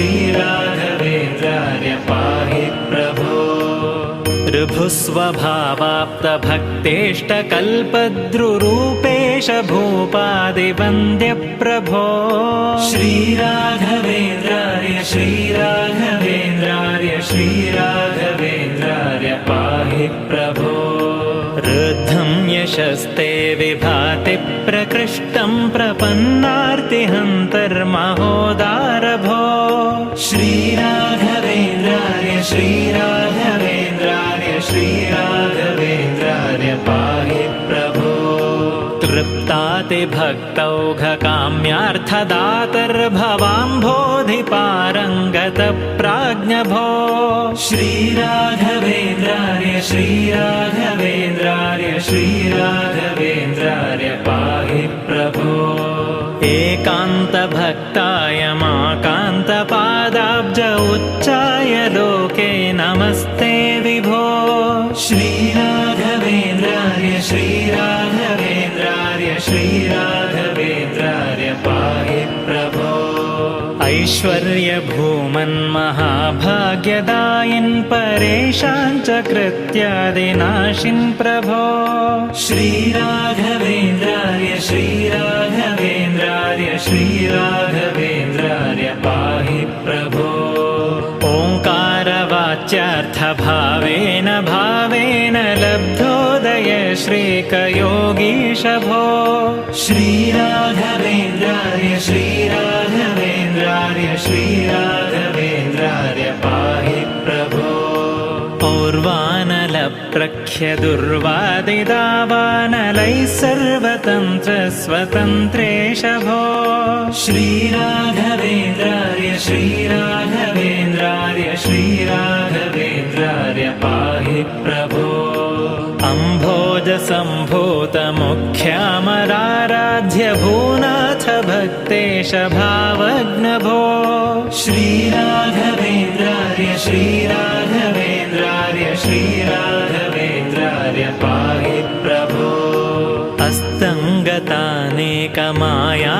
श्रीराघवेन्द्राय पाहि प्रभो। ऋभुस्वभावाप्तभक्तेष्टकल्पद्रुरूपेश भूपादिवन्द्यप्रभो। श्रीराघवेन्द्राय श्रीराघवेन्द्राय श्रीराघवेन्द्राय पाहि प्रभो। रुद्धं यशस्ते विभाति प्रकृष्टं प्रपन्नार्तिहन्तर्महोदारभो श्रीराघवेन्द्राय श्रीराघवेन्द्राय श्रीराघवेन्द्राय पाहि प्रभो। तृप्तातिभक्तौघकाम्यार्थदातर्भवाम्भोधिपारङ्गतप्राज्ञभो श्रीराघवेन्द्राय श्रीराघवेन्द्राय श्रीराघवेन्द्राय पाहि प्रभो। एकान्तभक्ताय माकान्तपादाब्ज नमस्ते विभो। श्रीराघवेन्द्राय श्रीराघवेन्द्राय श्रीराघवेन्द्राय पाहि प्रभो। ऐश्वर्यभूमन्महाभाग्यदायिन् परेशान् च कृत्यादिनाशिन् प्रभो। श्रीराघवेन्द्राय श्रीराघवेन्द्राय श्रीराघवेन्द्राय पाहि ओङ्कारवाच्यार्थभावेन भावेन लब्धोदय श्रीकयोगीश भो श्रीराघवेन्द्राय श्रीराघवेन्द्राय श्रीराघवेन्द्राय पाहि पौर्वानलप्रख्यदुर्वादिदावानलैः सर्वतन्त्रस्वतन्त्रेश भो श्रीराघवेन्द्राय श्रीराघवेन्द्राय श्रीराघवेन्द्राय पाहि प्रभो। अम्भोजसम्भूतमुख्यामराराध्य भूनाथ भक्तेश भावग्नभो श्रीराघवेन्द्राय श्रीराघवेन्द्राय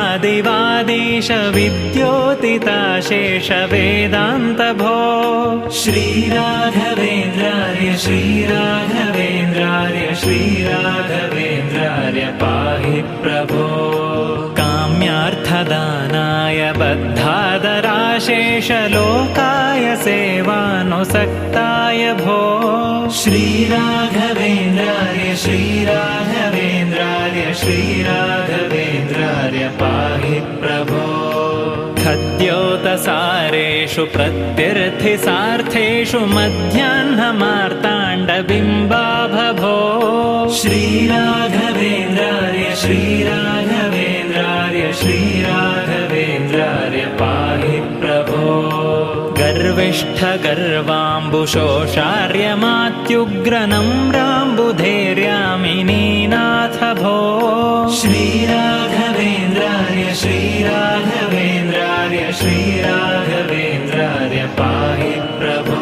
अस्तङ्गतानेकमायादिवादीश विद्योतिताशेष वेदान्तभो श्रीराघवेन्द्राय श्रीराघवेन्द्राय श्रीराघवेन्द्राय पाहि प्रभो काम्यार्थदानाय बद्धादराशेषलोकाय सेवानुसक्ताय भो। श्रीराघवेन्द्रार्य श्रीराघवेन्द्रार्य श्रीराघवेन्द्रार्य पाहि प्रभो। खद्योतसारेषु प्रत्यर्थिसार्थेषु मध्याह्नमार्ताण्डबिम्बाभभो। श्रीराघवेन्द्रार्य श्रीराघवेन्द्रार्य गर्विष्ठगर्वाम्बुशोषार्यमात्युग्रनम्राम्बुधैर्यामिनीनाथ भो श्रीराघवेन्द्रार्य श्रीराघवेन्द्रार्य श्रीराघवेन्द्रार्य पाहि प्रभो।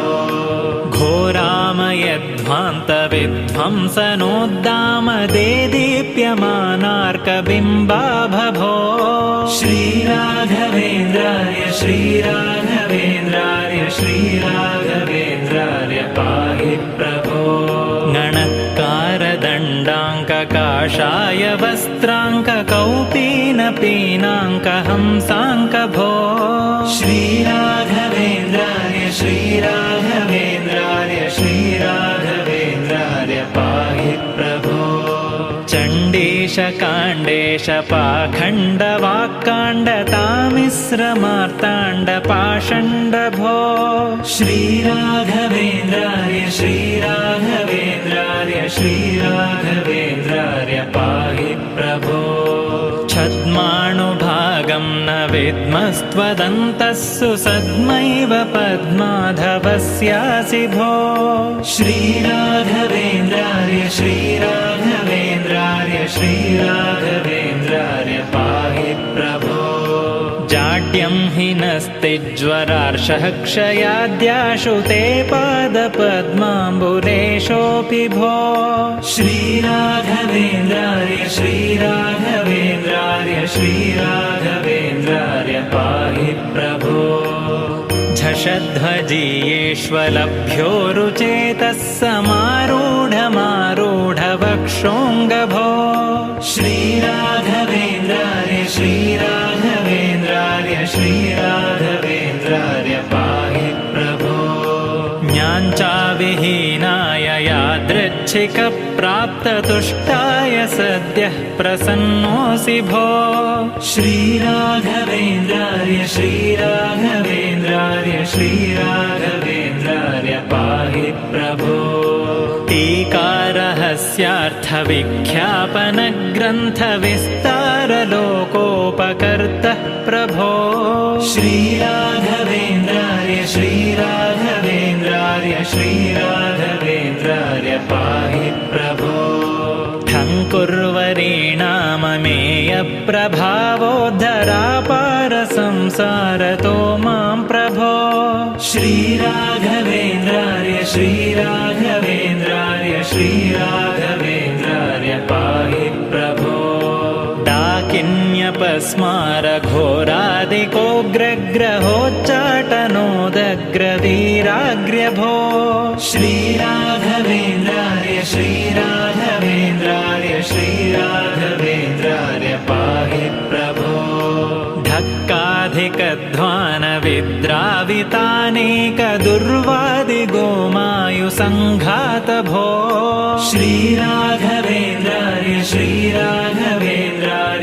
घोरामयध्वान्तविध्वंसनोद्दामदेदीप्यमानार्कबिम्बाभभो श्रीराघवेन्द्रार्य श्रीराघवेन्द्रार्य श्रीराघवेन्द्रार्य पाहि प्रभो। गणत्कारदण्डाङ्ककाषाय वस्त्राङ्ककौपीनपीनाङ्कहंसाङ्कभो श्रीराघवेन्द्रार्य श्रीराघवेन्द्रार्य श्रीराघवेन्द्रार्य पाहि प्रभो। चण्डीशकाण्डेश पाखण्डवाक्काण्डतामिश्रमार्ताण्डपाषण्डभो श्रीराघवेन्द्रार्य श्रीराघवेन्द्रार्य श्रीराघवेन्द्रार्य पाहि प्रभो। छद्माणुभागं न विद्मस्त्वदन्तः सुसद्मैव पद्माधवस्यासि भो। श्रीराघवेन्द्रार्य श्रीराघवेन्द्रार्य श्रीराघवेन्द्रार्य जाड्यं हि नस्तिज्वरार्षः क्षयाद्याशु ते पादपद्माम्बुलेशोऽपि भो। श्रीराघवेन्द्रार्य श्रीराघवेन्द्रार्य श्रीराघवेन्द्रार्य पाहि प्रभो। झषध्वजीयेष्वलभ्यो रुचेतः समारूढमारूढवक्षोऽङ्गभो श्रीराघवेन्द्रार्य श्रीराघवेन्द्रार्य श्रीराघवेन्द्रार्य पाहि प्रभो। ज्ञाञ्चाविहीनाय यादृच्छिकप्राप्ततुष्टाय सद्यः प्रसन्नोऽसि भो। श्रीराघवेन्द्रार्य श्रीराघवेन्द्रार्य पाहि प्रभो टीकारहस्यार्थविख्यापनग्रन्थविस्तारलोकोपकर्तः प्रभो। श्रीराघवेन्द्रार्य श्रीराघवेन्द्रार्य श्रीराघवेन्द्रार्य पाहि प्रभो। ठङ्कुर्वरीणाममेयप्रभावोद्धरापारसंसारतो मां प्रभो। श्रीराघवेन्द्रार्य श्रीराघवेन्द्रार्य श्रीराघवेन्द्रार्य डाकिन्यपस्मारघोरादिकोग्रग्रहोच्चाटनोदग्रवीराग्र्यभो श्रीराघवेन्द्रार्य श्रीराघवेन्द्रार्य श्रीराघवेन्द्रार्य पाहि प्रभो। धक्काधिकध्वानविद्रावितानेकदुर्वादिगोमायुसङ्घातभो। श्रीराघवेन्द्रार्य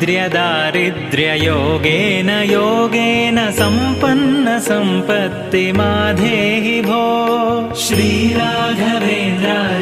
दारिद्र्यदारिद्र्ययोगेन योगेन सम्पन्नसम्पत्तिमाधेहि भो। श्रीराघवेन्द्रार्य